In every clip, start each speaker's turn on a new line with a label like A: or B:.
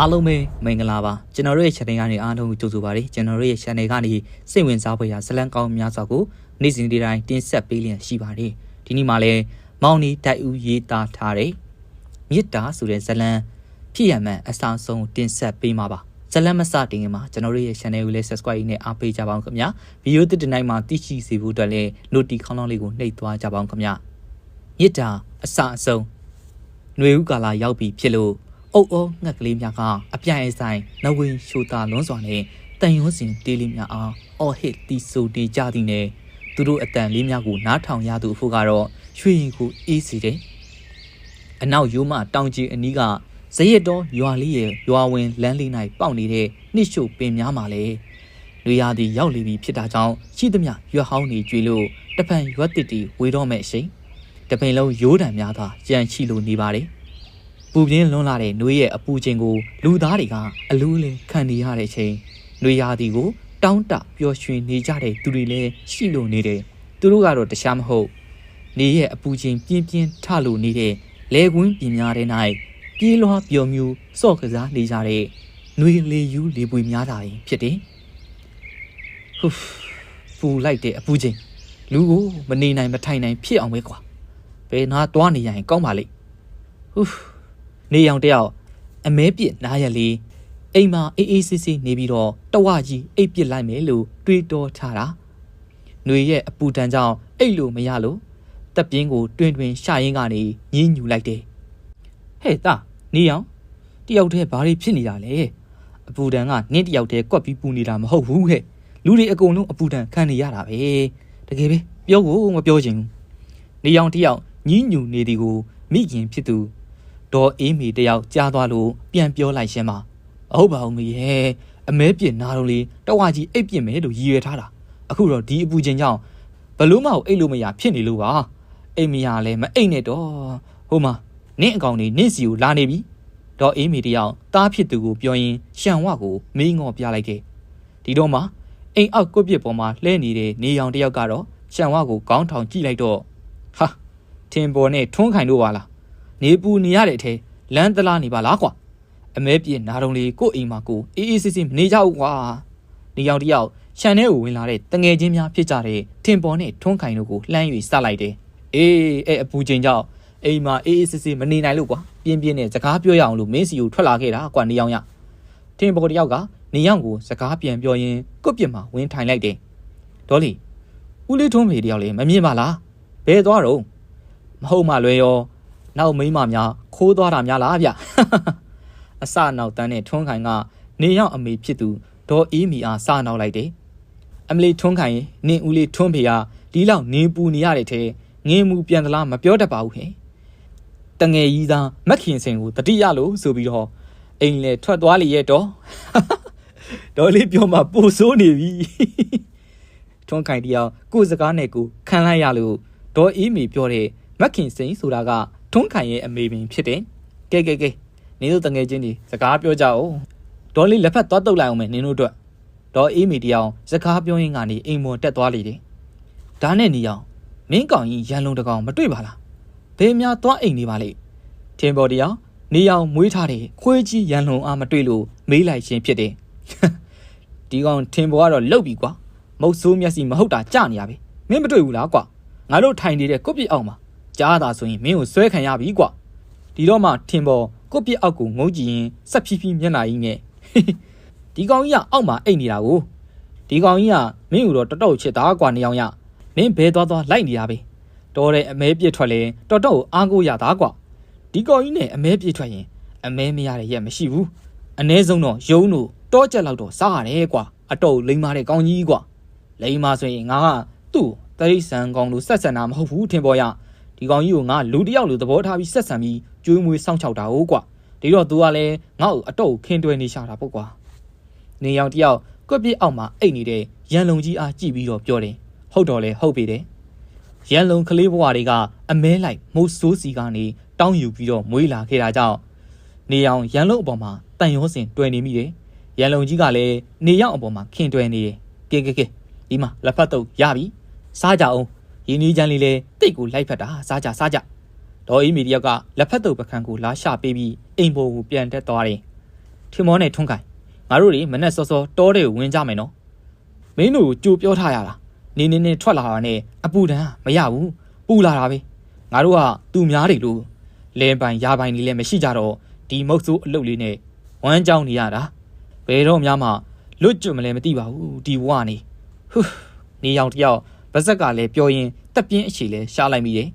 A: အားလုံးပဲမင်္ဂလာပါကျွန်တော်တို့ရဲ့ channel ကနေအားလုံးကိုကြိုဆိုပါရစေကျွန်တော်တို့ရဲ့ channel ကနေစိတ်ဝင်စားဖွယ်ရာဇလံကောင်းများစွာကိုနေ့စဉ်ဒီတိုင်းတင်ဆက်ပေးလျက်ရှိပါတယ်ဒီနေ့မှာလည်းမောင်နီတိုက်ဦးရေးသားထားတဲ့မြစ်တာဆိုတဲ့ဇလံဖြစ်ရမှန်အဆောင်ဆုံးတင်ဆက်ပေးမှာပါဇလံမစတင်ခင်မှာကျွန်တော်တို့ရဲ့ channel ကိုလည်း subscribe နဲ့အားပေးကြပါအောင်ခင်ဗျာဗီဒီယိုတစ်တစ်နိုင်မှာသိရှိစေဖို့အတွက်လည်း notification ခေါင်းလောင်းလေးကိုနှိပ်သွားကြပါအောင်ခင်ဗျာမြစ်တာအစအဆုံးຫນွေဥကာလာရောက်ပြီဖြစ်လို့ အုပ်အုံငှက်ကလေးများကအပြိုင်အဆိုင်နဝင်းရှိုတာလွန်းစွာနဲ့တန်ရုံးစင်တေးလေးများအားအော်ဟစ်တီဆိုတေကြသည်နဲ့သူတို့အတန်လေးများကိုနားထောင်ရသူအဖို့ကတော့ရွှေရင်ကိုအေးစီတယ်အနောက်ရိုးမတောင်ကြီးအနီးကဇရက်တော်ရွာလေးရဲ့ရွာဝင်လမ်းလေး၌ပေါက်နေတဲ့နှစ်ရှုပ်ပင်များမှာလေလူရသည်ရောက်လေပြီဖြစ်တာကြောင့်ရှိသမျှရွက်ဟောင်းနေကြွေလို့တပံရွက်တစ်တီဝေတော့မဲ့အချိန်တပင်လုံးရိုးတံများသာကြံရှိလိုနေပါတယ် ပူပြင်းလွန်းလာတဲ့နှွေးရဲ့အပူချိန်ကိုလူသားတွေကအလူးလင်းခံနေရတဲ့အချိန်နှွေရသည်ကို တောင်းတပျော်ရွှင်နေကြတဲ့သူတွေလည်းရှိလို့နေတယ်သူတို့ကတော့တခြားမဟုတ်နေရဲ့အပူချိန်ပြင်းပြင်းထလို့နေတဲ့လဲကွင်းပြင်များတဲ့၌ပြေးလွှားပျော်မြူစော့ကစားနေကြတဲ့နှွေလေယူလေပွေများတာရင်ဖြစ်တယ်ဟူးပူလိုက်တဲ့အပူချိန်လူကိုမနေနိုင်မထိုင်နိုင်ဖြစ်အောင်ပဲကွာဘယ်နာသွားနေရရင်ကောင်းပါလိမ့်ဟူး နေအောင်တယောက်အမဲပြစ်နားရလေးအိမ်မှာအေးအေးဆေးဆေးနေပြီးတော့တဝကြီးအိပ်ပစ်လိုက်မယ်လို့တွေးတောထားတာຫນွေရဲ့အပူတန်းကြောင့်အိတ်လို့မရလို့တက်ပြင်းကိုတွင်တွင်ရှာရင်းကနေညင်းညူလိုက်တယ်ဟဲ့တာနေအောင်တယောက်တည်းဘာတွေဖြစ်နေတာလဲအပူတန်းကနင်းတယောက်တည်းကွက်ပြီးပူနေတာမဟုတ်ဘူးဟဲ့လူတွေအကုန်လုံးအပူတန်းခံနေရတာပဲတကယ်ပဲပြောကိုမပြောချင်ဘူးနေအောင်တယောက်ညင်းညူနေသည်ကိုမိခင်ဖြစ်သူ ဒေါ်အေးမီတယောက်ကြားသွားလို့ပြန်ပြောလိုက်ရှင်းပါအဟုတ်ပါဦးမရဲ့အမဲပြစ်နာတော့လေတဝါကြီးအိပ်ပြစ်မယ်လို့ရည်ရွယ်ထားတာအခုတော့ဒီအပူချိန်ကြောင့်ဘလို့မဟုတ်အိတ်လို့မရဖြစ်နေလို့ပါအိမ်မရလဲမအိတ်နဲ့တော့ဟိုမှာနင့်အကောင်နေနင့်စီကိုလာနေပြီဒေါ်အေးမီတယောက်တားဖြစ်သူကိုပြောရင်ရှန်ဝကိုမေးငေါ်ပြလိုက်တယ်ဒီတော့မှအိမ်အောက်ကွက်ပြစ်ပေါ်မှာလှဲနေတဲ့နေရောင်တယောက်ကတော့ရှန်ဝကိုခေါင်းထောင်ကြည့်လိုက်တော့ဟာထင်ပေါ်နဲ့ထွန်းခိုင်တို့ပါလား နေပူနေရတဲ့အထဲလမ်းတလားနေပါလားကွာအမဲပြင်းနာတုံလေးကို့အိမ်မှာကိုအေးအေးဆေးဆေးမနေကြဘူးကွာနေရောင်တယောက်ရှန်ထဲကိုဝင်လာတဲ့တငယ်ချင်းများဖြစ်ကြတဲ့ထင်ပေါ်နဲ့ထွန်းခိုင်တို့ကိုလှမ်း၍စလိုက်တယ်အေးအဲ့အပူချိန်ကြောင့်အိမ်မှာအေးအေးဆေးဆေးမနေနိုင်လို့ကွာပြင်းပြင်းနဲ့စကားပြောရအောင်လို့မင်းစီကိုထွက်လာခဲ့တာကွာနေရောင်ရထင်ပေါ်တယောက်ကနေရောင်ကိုစကားပြန်ပြောရင်းကွတ်ပြစ်မှာဝင်ထိုင်လိုက်တယ်ဒေါ်လီဦးလေးထွန်းဖေတယောက်လည်းမမြင်ပါလားဘယ်သွားတော့မဟုတ်မှလွယ်ရော နောက်မိန်းမများခိုးသွားတာများလားဗျအစနောက်တန်းနဲ့ထွန်းခိုင်ကနေရောက်အမေဖြစ်သူဒေါ်အေးမီအားစနောက်လိုက်တယ်အမလီထွန်းခိုင်နင်းဦးလေးထွန်းဖေကဒီလောက်နေပူနေရတဲ့ထဲငင်းမှုပြန်သလားမပြောတတ်ပါဘူးဟဲ့တငယ်ကြီးသားမက်ခင်စင်ကိုတတိယလို့ဆိုပြီးတော့အိမ်လေထွက်သွားလေရဲ့တော့ဒေါ်လေးပြောမှပိုဆိုးနေပြီထွန်းခိုင်တယောက်ကိုယ်စကားနဲ့ကိုခံလိုက်ရလို့ဒေါ်အေးမီပြောတဲ့မက်ခင်စိန်ဆိုတာက ထွန်းခိုင်ရဲ့အမေပင်ဖြစ်တယ်။ကဲကဲကဲနင်တို့တငယ်ချင်းဒီစကားပြောကြအောင်။ဒေါ်လေးလက်ဖက်သွားတုတ်လိုက်အောင်မယ်နင်တို့အတွက်။ဒေါ်အေးမီတယောက်စကားပြောရင်းကနေအိမ်မော်တက်သွားလေတယ်။ဒါနဲ့နေအောင်မင်းကောင်ကြီးရန်လုံးတကောင်မတွေ့ပါလား။ဘယ်များသွားအိမ်နေပါလိမ့်။ထင်ပေါ်တယောက်နေအောင်မွေးထားတဲ့ခွေးကြီးရန်လုံးအားမတွေ့လို့မေးလိုက်ခြင်းဖြစ်တယ်။ဒီကောင်ထင်ပေါ်ကတော့လုတ်ပြီကွာ။မုတ်ဆိုးမျက်စိမဟုတ်တာကြနေရပြီ။မင်းမတွေ့ဘူးလားကွာ။ငါတို့ထိုင်နေတဲ့ကုတ်ပြစ်အောင်မှာ ကြားတာဆိုရင်မင်းကိုဆွဲခံရပြီကွာဒီတော့မှထင်ပေါ်ကိုပြစ်အောက်ကိုငုံကြည့်ရင်စက်ဖြီးဖြီးမျက်နှာကြီးနဲ့ဒီကောင်ကြီးကအောက်မှာအိတ်နေတာကိုဒီကောင်ကြီးကမင်းကိုတော့တော်တော်ချစ်တာကွာနေအောင်ရမင်းဘဲသွားသွားလိုက်နေတာပဲတော်တဲ့အမဲပြစ်ထွက်လဲတော်တော်အားကိုးရတာကွာဒီကောင်ကြီးနဲ့အမဲပြစ်ထွက်ရင်အမဲမရတဲ့ရက်မရှိဘူးအ ਨੇ ဆုံးတော့ယုံတို့တောကြက်လောက်တော့စားရတယ်ကွာအတော်လိမ္မာတဲ့ကောင်ကြီးကွာလိမ္မာဆိုရင်ငါကသူ့တရိษံကောင်လို့ဆက်ဆံတာမဟုတ်ဘူးထင်ပေါ်ရ ဒီကောင်ကြီးကိုငါလူတယောက်လိုသဘောထားပြီးဆက်ဆံပြီးကျွေးမွေးစောင့်ချောက်တာဟုတ်ကွာဒီတော့ तू ကလည်းငါ့ကိုအတော့ခင်းတွဲနေရှာတာပေါ့ကွာနေရောင်တယောက်ကွက်ပြစ်အောက်မှာအိတ်နေတဲ့ရန်လုံကြီးအားကြည့်ပြီးတော့ပြောတယ်ဟုတ်တော့လေဟုတ်ပြီတဲ့ရန်လုံကလေးဘဝတွေကအမဲလိုက်မိုးဆိုးစီကနေတောင်းယူပြီးတော့မွေးလာခဲ့တာကြောင့်နေရောင်ရန်လုံအပေါ်မှာတန်ရောစင်တွယ်နေမိတယ်ရန်လုံကြီးကလည်းနေရောက်အပေါ်မှာခင်တွယ်နေတယ်ကဲကဲကဲဒီမှာလက်ဖက်တော့ရပြီစားကြအောင် ရင်းနှီးချမ်းလေးလဲတိတ်ကိုလိုက်ဖက်တာစားကြစားကြဒေါ်အေးမီတယောက်ကလက်ဖက်တုပ်ပကံကိုလာရှာပေးပြီးအိမ်ပေါ်ကိုပြန်တက်သွားတယ်ထင်မောနဲ့ထွန်းခိုင်ငါတို့တွေမနဲ့စောစောတောတဲ့ကိုဝင်ကြမယ်နော်မင်းတို့ကြိုပြောထားရတာနေနေနေထွက်လာတာနဲ့အပူဒဏ်မရဘူးပူလာတာပဲငါတို့ကသူများတွေလို့လဲပိုင်ရပိုင်လေးလည်းမရှိကြတော့ဒီမုတ်ဆိုးအလုပ်လေးနဲ့ဝမ်းကြောင်းနေရတာဘယ်တော့မှမှလွတ်ကျွတ်မလဲမသိပါဘူးဒီဘဝနေဟူးနေရောင်တယောက် ဗဇက်ကလည်းပြောရင်တက်ပြင်းအချီလဲရှားလိုက်မိတယ်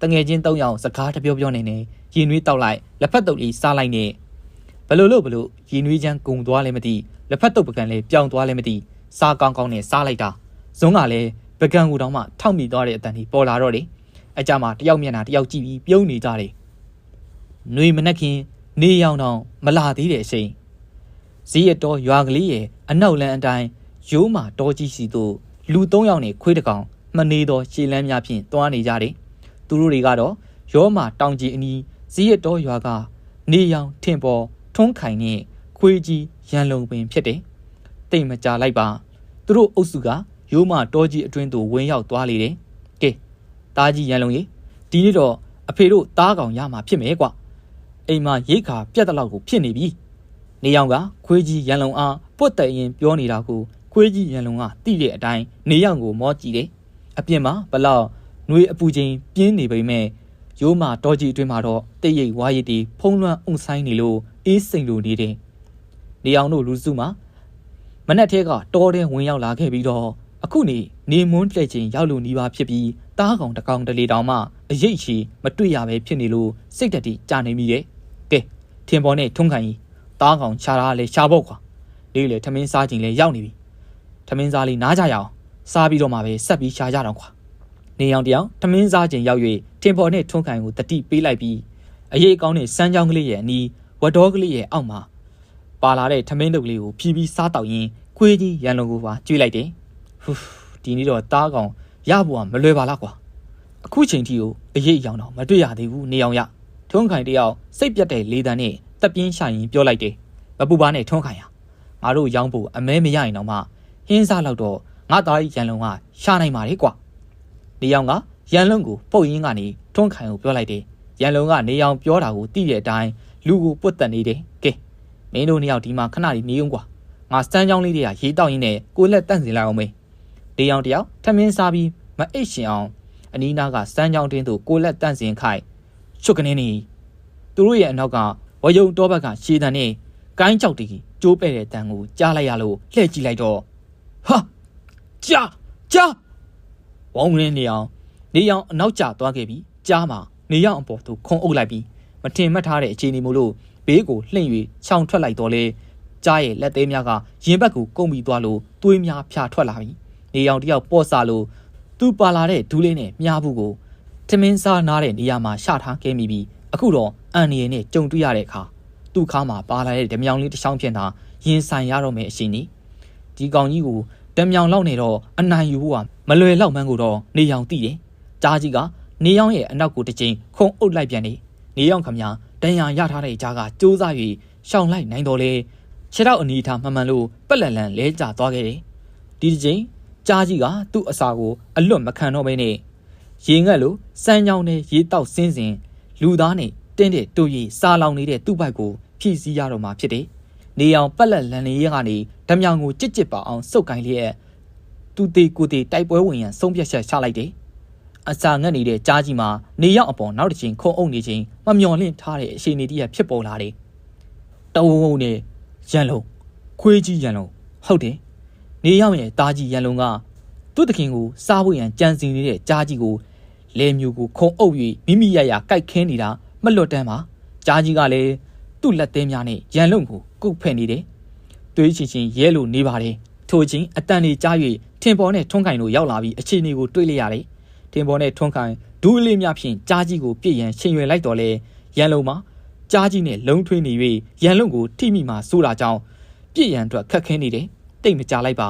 A: တငယ်ချင်း၃ယောက်စကားတပြောပြောနေနေရင်နွေးတောက်လိုက်လက်ဖက်တုပ်လေးစားလိုက်နေဘလို့လို့ဘလို့ရင်နွေးချမ်းကုံသွားလဲမသိလက်ဖက်တုပ်ပကံလေးပြောင်းသွားလဲမသိစားကောင်းကောင်းနဲ့စားလိုက်တာဇွန်းကလည်းပကံကူတောင်မှထောက်မိသွားတဲ့အတန်ကြီးပေါ်လာတော့လေအကြမှာတယောက်မျက်နှာတယောက်ကြည့်ပြီးပြုံးနေကြတယ်။နှွေမနှက်ခင်နေရောင်တောင်မလာသေးတဲ့အချိန်ဇီးရတော်ရွာကလေးရဲ့အနောက်လန်းအတိုင်းရိုးမာတော်ကြီးစီတို့ လူ၃ယောက်နဲ့ခွေးတစ်ကောင်မနေတော့ရှည်လန်းများဖြင့်တွားနေကြတယ်။သူတို့တွေကတော့ရောမာတောင်ကြီးအနီးဇီးရတော်ရွာကနေရောင်ထင်ပေါ်ထွန်းခိုင်နဲ့ခွေးကြီးရန်လုံပင်ဖြစ်တယ်။တိတ်မကြလိုက်ပါသူတို့အုပ်စုကရိုးမာတော်ကြီးအတွင်းသို့ဝင်ရောက်သွားလေတယ်။ကဲတားကြီးရန်လုံကြီးဒီနေ့တော့အဖေတို့တားကောင်ရမှာဖြစ်မယ်ကွာအိမ်မှာရိတ်ခါပြက်တဲ့လောက်ကိုဖြစ်နေပြီနေရောင်ကခွေးကြီးရန်လုံအားပွတ်တဲ့ရင်ပြောနေတာကို ခွေးကြီးရန်လုံကတိတဲ့အတိုင်းနေရောင်ကိုမောကြည့်တယ်အပြင်မှာဘလောက်နှွေအပူချင်းပြင်းနေပေမဲ့ရိုးမာတော်ကြီးအတွင်းမှာတော့တိတ်ရိတ်ဝါရည်တီဖုံးလွှမ်းအုံဆိုင်နေလို့အေးစိမ်လိုနေတယ်နေအောင်တို့လူစုမှာမနက်ထဲကတောထဲဝင်ရောက်လာခဲ့ပြီးတော့အခုနေနေမွန်းတဲ့ချိန်ရောက်လို့နီးပါဖြစ်ပြီးတားကောင်တကောင်တလေတောင်မှအရေးချီမတွေ့ရပဲဖြစ်နေလို့စိတ်တတိကြာနေမိတယ်ကဲထင်ပေါ်နဲ့ထုံးခိုင်ကြီးတားကောင်ခြားထားလဲရှားဖို့ခွာလေးလေထမင်းစားချိန်လဲရောက်နေပြီထ မင်းစားလေးနားကြရအောင်စားပြီးတော့မှပဲဆက်ပြီးရှားကြတော့ခွာနေအောင်တယောင်ထမင်းစားချိန်ရောက်၍ထင်ပေါ်နဲ့ထုံးခိုင်ကိုတတိပေးလိုက်ပြီးအရေးကောင်းတဲ့စမ်းချောင်းကလေးရဲ့အနီးဝတ်တော်ကလေးရဲ့အောက်မှာပါလာတဲ့ထမင်းတုပ်လေးကိုဖြီးပြီးစားတောက်ရင်းခွေးကြီးရန်လုံးကိုပါကျွေးလိုက်တယ်ဟူးဒီနေ့တော့တားကောင်ရဖို့ကမလွယ်ပါလားကွာအခုချိန်ထိကိုအရေးအယောင်တော့မတွေ့ရသေးဘူးနေအောင်ရထုံးခိုင်တယောက်စိတ်ပြတ်တဲ့လေတံနဲ့တက်ပြင်းရှာရင်ပြောလိုက်တယ်မပူပါနဲ့ထုံးခိုင်ရငါတို့ရောင်းဖို့အမဲမရရင်တော့မှ ဟင်းစားလောက်တော့ငါသားကြီးရန်လုံးကရှာနိုင်ပါလေကွာနေအောင်ကရန်လုံးကိုပုတ်ရင်းကနေထုံးခိုင်ကိုပြောလိုက်တယ်ရန်လုံးကနေအောင်ပြောတာကိုသိတဲ့အတိုင်းလူကိုပွတ်တက်နေတယ်ကဲမင်းတို့နှစ်ယောက်ဒီမှာခဏလေးနေအောင်ကွာငါစမ်းချောင်းလေးတွေကရေးတောက်ရင်းနဲ့ကိုလက်တန့်စင်လိုက်အောင်မေးဒေယောင်တယောက်ထမင်းစားပြီးမအိတ်ရှင်အောင်အနီးနားကစမ်းချောင်းတင်းသို့ကိုလက်တန့်စင်ခိုက်ချွတ်ကနေနေသူတို့ရဲ့အနောက်ကဝယုံတောဘက်ကရှည်တန်နဲ့ကိုင်းကြောက်တီကျိုးပဲ့တဲ့တန်ကိုကြားလိုက်ရလို့လှည့်ကြည့်လိုက်တော့ ဟာကြာကြာဝုံရင်းနေအောင်နေအောင်အနောက်ကျသွားခဲ့ပြီးကြားမှာနေရောက်အပေါ်သို့ခုံအုပ်လိုက်ပြီးမထင်မှတ်ထားတဲ့အခြေအနေမို့လို့ဘေးကိုလှင့်၍ခြောင်ထွက်လိုက်တော့လေကြားရဲ့လက်သေးများကရင်ဘက်ကိုကုန်းပြီးသွားလို့သွေးများဖြာထွက်လာပြီနေအောင်တယောက်ပေါ့ဆာလို့သူပါလာတဲ့ဒူးလေးနဲ့မြားဘူးကိုထမင်းစားနားတဲ့နေရာမှာရှထားခဲ့မိပြီးအခုတော့အန်နီရနဲ့ကြုံတွေ့ရတဲ့အခါသူ့ခါမှာပါလာတဲ့ဓမြောင်လေးတစ်ချောင်းဖြင့်သာရင်ဆိုင်ရတော့မယ်အရှင်ကြီး ဒီကောင်ကြီးကိုဓမြောင်လောက်နေတော့အနိုင်ယူဖို့ကမလွယ်လောက်မှန်းကိုတော့နေအောင်သိတယ်ကြားကြီးကနေအောင်ရဲ့အနောက်ကိုတစ်ချိန်ခုံအုပ်လိုက်ပြန်နေနေအောင်ခမညာတန်ရရထားတဲ့ကြားကစူးစား၍ရှောင်လိုက်နိုင်တော်လေခြေတော့အနီထားမှန်မှန်လို့ပက်လက်လန်လဲကျသွားခဲ့တယ်ဒီတစ်ချိန်ကြားကြီးကသူ့အစာကိုအလွတ်မခံတော့ဘဲနဲ့ရေငတ်လို့စမ်းကြောင်းနဲ့ရေတောက်စင်းစဉ်လူသားနဲ့တင်းတဲ့တူရီစားလောင်နေတဲ့သူ့ဘက်ကိုဖြည့်ဆည်းရတော့မှာဖြစ်တယ်။ နေအောင်ပက်လက်လန်နေရကနေဓမြောင်ကိုကြစ်ကြစ်ပါအောင်စုပ်ကိုင်းလျက်သူတေကိုတေတိုက်ပွဲဝင်ရန်ဆုံးဖြတ်ချက်ချလိုက်တယ်။အစာငတ်နေတဲ့ကြားကြီးမှာနေရောက်အပေါ်နောက်တစ်ချိန်ခုံအုပ်နေချိန်မမျော်လင့်ထားတဲ့အခြေအနေတည်းဖြစ်ပေါ်လာတယ်။တဝုံဝုံနဲ့ရန်လုံးခွေးကြီးရန်လုံးဟုတ်တယ်နေရောက်ရဲ့တားကြီးရန်လုံကသူ့တခင်ကိုစားဖို့ရန်ကြံစည်နေတဲ့ကြားကြီးကိုလဲမျိုးကိုခုံအုပ်၍မိမိရရကြိုက်ခဲနေတာမလွတ်တမ်းပါကြားကြီးကလည်း သူ့လက်သေးများနဲ့ရန်လုံကိုကုတ်ဖက်နေတယ်သွေးချင်ချင်းရဲလိုနေပါတယ်ထိုချင်းအတန်လေးကြား၍ထင်ပေါ်နဲ့ထွန်းခိုင်တို့ရောက်လာပြီးအခြေအနေကိုတွေးလိုက်ရတယ်ထင်ပေါ်နဲ့ထွန်းခိုင်ဒူးလေးများဖြင့်ကြားကြီးကိုပြည့်ရန်ချိန်ရွယ်လိုက်တော့လေရန်လုံမှာကြားကြီးနဲ့လုံထွေးနေ၍ရန်လုံကိုထိမိမှစိုးတာကြောင့်ပြည့်ရန်အတွက်ခက်ခဲနေတယ်တိတ်မကြလိုက်ပါ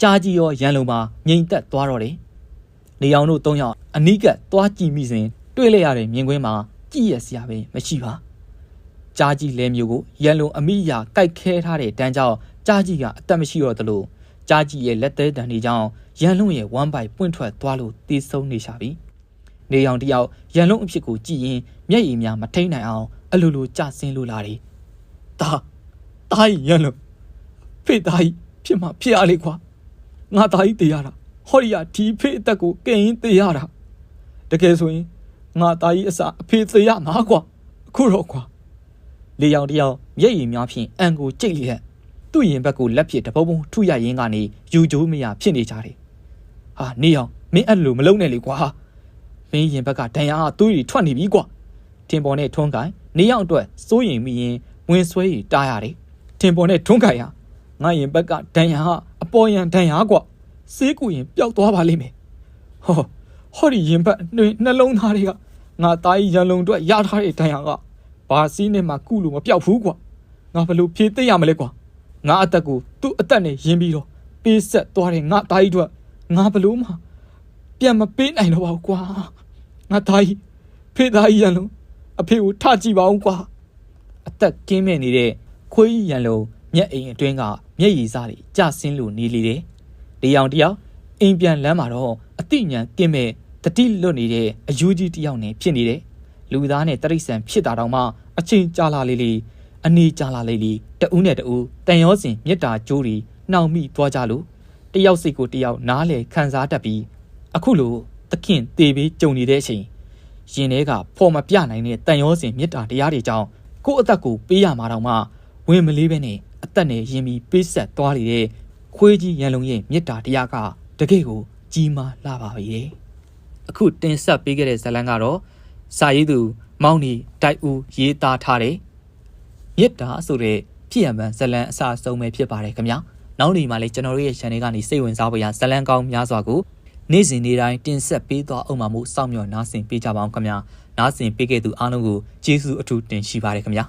A: ကြားကြီးရောရန်လုံးပါငိမ်သက်သွားတော့တယ်နေအောင်တို့၃ယောက်အနိကသွားကြည့်မိစဉ်တွေ့လိုက်ရတဲ့မြင်ကွင်းမှာကြည့်ရစရာပဲမရှိပါ ကြားကြီးလဲမျိုးကိုရန်လုံးအမိအရာကြိုက်ခဲထားတဲ့တန်းကြောင့်ကြားကြီးကအသက်မရှိတော့သလိုကြားကြီးရဲ့လက်သေးတန်တွေကြောင့်ရန်လုံးရဲ့ဝမ်းပိုက်ပွင့်ထွက်သွားလို့တေးဆုံးနေရှာပြီနေအောင်တယောက်ရန်လုံးအဖြစ်ကိုကြည့်ရင်မျက်ရည်များမထိန်နိုင်အောင်အလိုလိုကြဆင်းလို့လာတယ်ဒါဒ
B: တားကြီးရန်လို့ဖေတားကြီးဖြစ်မှာဖြစ်ရလေကွာငါတားကြီးတေးရတာဟောဒီကဒီဖေအသက်ကိုကင်ရင်တေးရတာတကယ်ဆိုရင်ငါတားကြီးအစာအဖေသေးရမှာကွာအခုတော့ကွာ
A: လေယောင်တယောက်မျက်ရည်များဖြင့်အန်ကိုကြိတ်လျက်သူ့ရင်ဘက်ကိုလက်ဖြင့်တပုံပုံထုရရင်းကနေယူကြိုးမရဖြစ်နေကြတယ်။ဟာနေအောင်မင်းအဲ့လိုမလုပ်နဲ့လေကွာ။မင်းရင်ဘက်ကဒဏ်ရာအသွေးတွေထွက်နေပြီကွာ။တင်ပေါ်နဲ့ထွန်းကန်နေရောက်အတွက်စိုးရင်မိရင်ဝင်ဆွဲရီတားရတယ်။တင်ပေါ်နဲ့ထွန်းကန်ရငါရင်ဘက်ကဒဏ်ရာအပေါ်ရန်ဒဏ်ရာကွာ။စေးကူရင်ပျောက်သွားပါလိမ့်မယ်။ဟောဟောဒီရင်ဘက်နှွေနှလုံးသားတွေကငါသားကြီးရန်လုံးအတွက်ရထားတဲ့ဒဏ်ရာက ဘာစည်းနဲ့မှကုလို့မပျောက်ဘူးကွာ။ငါဘယ်လိုဖြေသိရမလဲကွာ။ငါအသက်ကိုသူ့အသက်နဲ့ယဉ်ပြီးတော့ပေးဆက်သွားတဲ့ငါသားကြီးတို့ငါဘယ်လို့မှပြန်မပေးနိုင်တော့ပါဘူးကွာ။ငါသားကြီးဖေသားကြီးရန်လုံးအဖေကိုထကြည့်ပါအောင်ကွာ။အသက်ကင်းမဲ့နေတဲ့ခွေးကြီးရန်လုံးမျက်အိမ်အတွင်းကမျက်ရည်စားတွေကျဆင်းလို့နေလေတယ်။ဒီအောင်တယောက်အိမ်ပြန်လမ်းမှာတော့အတိညာကင်းမဲ့တတိလွတ်နေတဲ့အယူကြီးတယောက်နဲ့ဖြစ်နေတယ်။ လူသားနဲ့တရိษံဖြစ်တာတောင်မှအချိန်ကြာလာလေလေအနေကြာလာလေလေတဦးနဲ့တဦးတန်ရောစင်မြတ်တာကြိုးတွေနှောင်မိသွားကြလို့တယောက်စိတ်ကိုတယောက်နားလေခံစားတတ်ပြီးအခုလိုသခင်တေပြီးကြုံနေတဲ့အချိန်ရင်ထဲကဖော်မပြနိုင်တဲ့တန်ရောစင်မြတ်တာတရားတွေကြောင့်ကိုယ့်အသက်ကိုပေးရမှာတောင်မှဝင်မလေးပဲနဲ့အသက်နဲ့ရင်ပြီးပေးဆက်သွားနေတဲ့ခွေးကြီးရန်လုံးရဲ့မြတ်တာတရားကတကယ့်ကိုကြီးမားလာပါပြီအခုတင်ဆက်ပေးခဲ့တဲ့ဇာတ်လမ်းကတော့ စာရေးသူ မောင်နီတိုက်ဦးရေးသားထားတဲ့မြတ်တာဆိုတဲ့ဖြစ်ရမှန်ဇလံအစအဆုံးပဲဖြစ်ပါတယ်ခင်ဗျာနောက်နေမှာလည်းကျွန်တော်တို့ရဲ့ channel ကနေစိတ်ဝင်စားဖို့ရဇလံကောင်းများစွာကိုနေ့စဉ်နေ့တိုင်းတင်ဆက်ပေးသွားအောင်မှာမို့စောင့်မျှော်နားဆင်ပေးကြပါအောင်ခင်ဗျာနားဆင်ပေးခဲ့သူအားလုံးကိုကျေးဇူးအထူးတင်ရှိပါတယ်ခင်ဗျာ